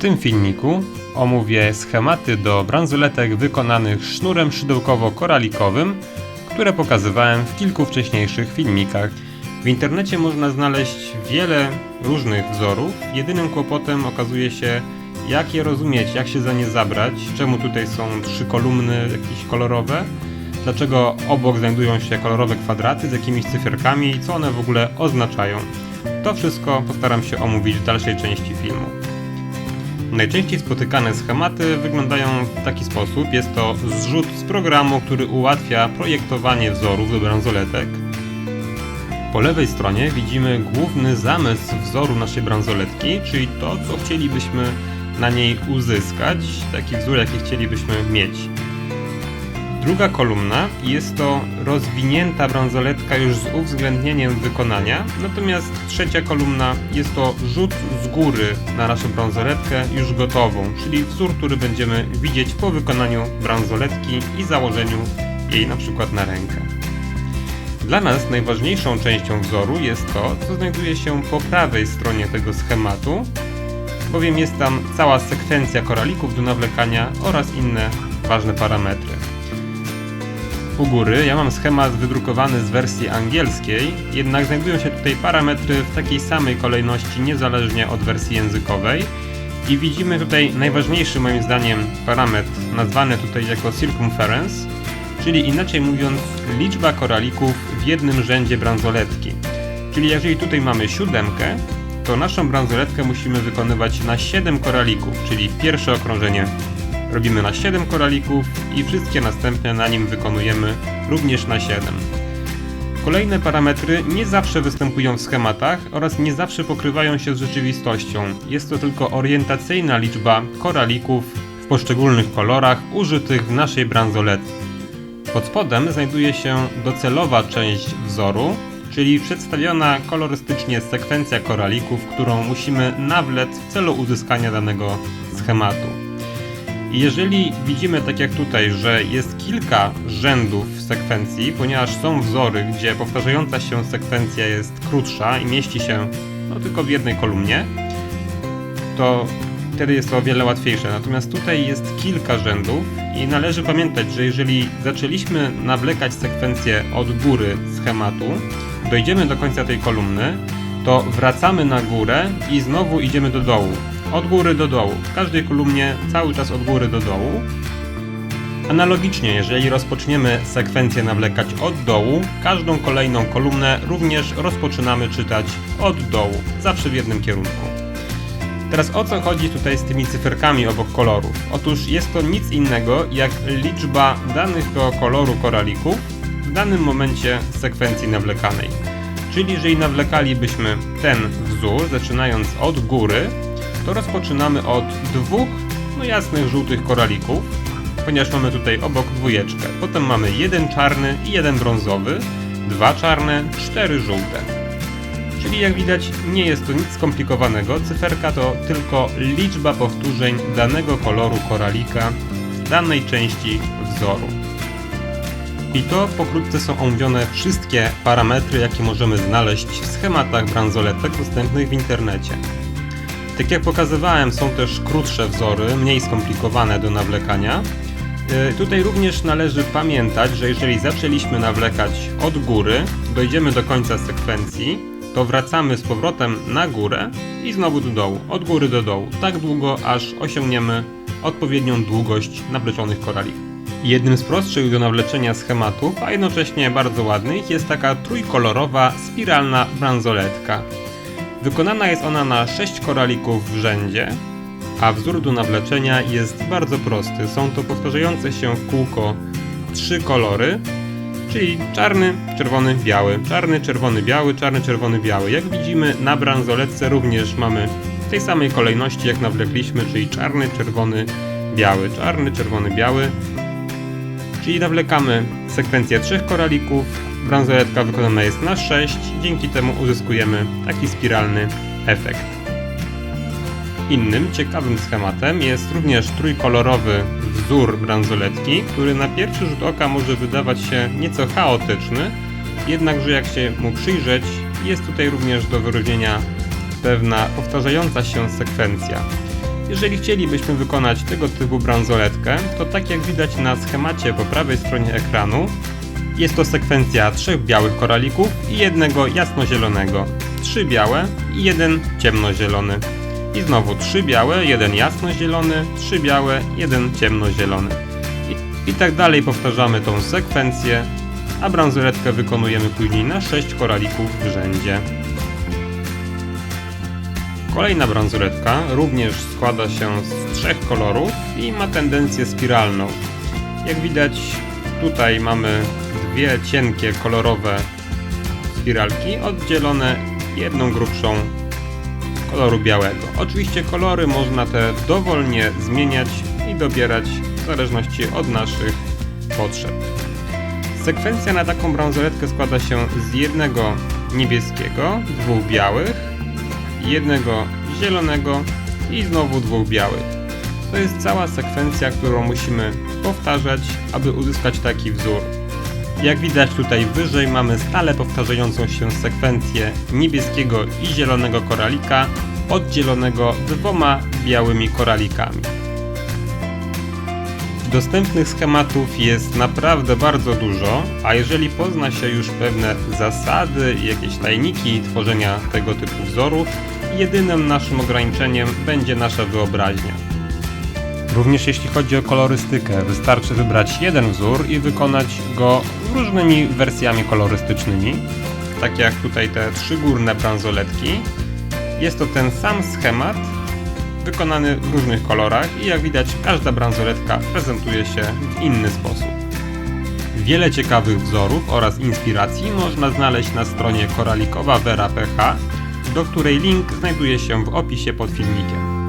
tym filmiku omówię schematy do bransoletek wykonanych sznurem szydełkowo-koralikowym, które pokazywałem w kilku wcześniejszych filmikach. W internecie można znaleźć wiele różnych wzorów. Jedynym kłopotem okazuje się, jak je rozumieć, jak się za nie zabrać, czemu tutaj są trzy kolumny jakieś kolorowe, dlaczego obok znajdują się kolorowe kwadraty z jakimiś cyferkami i co one w ogóle oznaczają. To wszystko postaram się omówić w dalszej części filmu. Najczęściej spotykane schematy wyglądają w taki sposób. Jest to zrzut z programu, który ułatwia projektowanie wzorów do bransoletek. Po lewej stronie widzimy główny zamysł wzoru naszej bransoletki, czyli to, co chcielibyśmy na niej uzyskać, taki wzór, jaki chcielibyśmy mieć. Druga kolumna jest to rozwinięta bransoletka już z uwzględnieniem wykonania, natomiast trzecia kolumna jest to rzut z góry na naszą bransoletkę już gotową, czyli wzór, który będziemy widzieć po wykonaniu bransoletki i założeniu jej na przykład na rękę. Dla nas najważniejszą częścią wzoru jest to, co znajduje się po prawej stronie tego schematu, bowiem jest tam cała sekwencja koralików do nawlekania oraz inne ważne parametry. U góry ja mam schemat wydrukowany z wersji angielskiej, jednak znajdują się tutaj parametry w takiej samej kolejności niezależnie od wersji językowej i widzimy tutaj najważniejszy moim zdaniem parametr nazwany tutaj jako circumference, czyli inaczej mówiąc liczba koralików w jednym rzędzie bransoletki. Czyli jeżeli tutaj mamy siódemkę, to naszą bransoletkę musimy wykonywać na 7 koralików, czyli pierwsze okrążenie robimy na 7 koralików i wszystkie następne na nim wykonujemy również na 7. Kolejne parametry nie zawsze występują w schematach oraz nie zawsze pokrywają się z rzeczywistością. Jest to tylko orientacyjna liczba koralików w poszczególnych kolorach użytych w naszej bransoletce. Pod spodem znajduje się docelowa część wzoru, czyli przedstawiona kolorystycznie sekwencja koralików, którą musimy nawlec w celu uzyskania danego schematu. Jeżeli widzimy, tak jak tutaj, że jest kilka rzędów sekwencji, ponieważ są wzory, gdzie powtarzająca się sekwencja jest krótsza i mieści się no, tylko w jednej kolumnie, to wtedy jest to o wiele łatwiejsze. Natomiast tutaj jest kilka rzędów i należy pamiętać, że jeżeli zaczęliśmy nawlekać sekwencję od góry schematu, dojdziemy do końca tej kolumny, to wracamy na górę i znowu idziemy do dołu. Od góry do dołu. W każdej kolumnie cały czas od góry do dołu. Analogicznie, jeżeli rozpoczniemy sekwencję nawlekać od dołu, każdą kolejną kolumnę również rozpoczynamy czytać od dołu, zawsze w jednym kierunku. Teraz o co chodzi tutaj z tymi cyferkami obok kolorów? Otóż jest to nic innego jak liczba danego koloru koralików w danym momencie sekwencji nawlekanej. Czyli jeżeli nawlekalibyśmy ten wzór, zaczynając od góry, to rozpoczynamy od dwóch, no jasnych żółtych koralików, ponieważ mamy tutaj obok dwójeczkę. Potem mamy jeden czarny i jeden brązowy, dwa czarne, cztery żółte. Czyli jak widać nie jest to nic skomplikowanego, cyferka to tylko liczba powtórzeń danego koloru koralika w danej części wzoru. I to pokrótce są omówione wszystkie parametry, jakie możemy znaleźć w schematach bransoletek dostępnych w internecie. Tak jak pokazywałem, są też krótsze wzory, mniej skomplikowane do nawlekania. Yy, Tutaj również należy pamiętać, że jeżeli zaczęliśmy nawlekać od góry, dojdziemy do końca sekwencji, to wracamy z powrotem na górę i znowu do dołu, od góry do dołu, tak długo aż osiągniemy odpowiednią długość nawleczonych koralików. Jednym z prostszych do nawleczenia schematów, a jednocześnie bardzo ładnych, jest taka trójkolorowa, spiralna bransoletka. Wykonana jest ona na 6 koralików w rzędzie, a wzór do nawleczenia jest bardzo prosty. Są to powtarzające się w kółko trzy kolory, czyli czarny, czerwony, biały, czarny, czerwony, biały, czarny, czerwony, biały. Jak widzimy na bransoletce również mamy w tej samej kolejności jak nawlekliśmy, czyli czarny, czerwony, biały, czarny, czerwony, biały. Czyli nawlekamy sekwencję trzech koralików, bransoletka wykonana jest na 6, dzięki temu uzyskujemy taki spiralny efekt. Innym ciekawym schematem jest również trójkolorowy wzór bransoletki, który na pierwszy rzut oka może wydawać się nieco chaotyczny, jednakże jak się mu przyjrzeć, jest tutaj również do wyróżnienia pewna powtarzająca się sekwencja. Jeżeli chcielibyśmy wykonać tego typu bransoletkę, to tak jak widać na schemacie po prawej stronie ekranu, jest to sekwencja trzech białych koralików i jednego jasnozielonego. Trzy białe i jeden ciemnozielony. I znowu trzy białe, jeden jasnozielony, trzy białe, jeden ciemnozielony. I, I tak dalej powtarzamy tą sekwencję, a bransoletkę wykonujemy później na 6 koralików w rzędzie. Kolejna bransoletka również składa się z trzech kolorów i ma tendencję spiralną. Jak widać, tutaj mamy dwie cienkie kolorowe spiralki oddzielone jedną grubszą koloru białego. Oczywiście kolory można te dowolnie zmieniać i dobierać w zależności od naszych potrzeb. Sekwencja na taką bransoletkę składa się z jednego niebieskiego, dwóch białych, jednego zielonego i znowu dwóch białych. To jest cała sekwencja, którą musimy powtarzać, aby uzyskać taki wzór. Jak widać tutaj wyżej mamy stale powtarzającą się sekwencję niebieskiego i zielonego koralika oddzielonego dwoma białymi koralikami. Dostępnych schematów jest naprawdę bardzo dużo, a jeżeli pozna się już pewne zasady i jakieś tajniki tworzenia tego typu wzorów, jedynym naszym ograniczeniem będzie nasza wyobraźnia. Również jeśli chodzi o kolorystykę, wystarczy wybrać jeden wzór i wykonać go różnymi wersjami kolorystycznymi, tak jak tutaj te trzy górne bransoletki. Jest to ten sam schemat, wykonany w różnych kolorach i jak widać każda bransoletka prezentuje się w inny sposób. Wiele ciekawych wzorów oraz inspiracji można znaleźć na stronie koralikowa.vera.ph, do której link znajduje się w opisie pod filmikiem.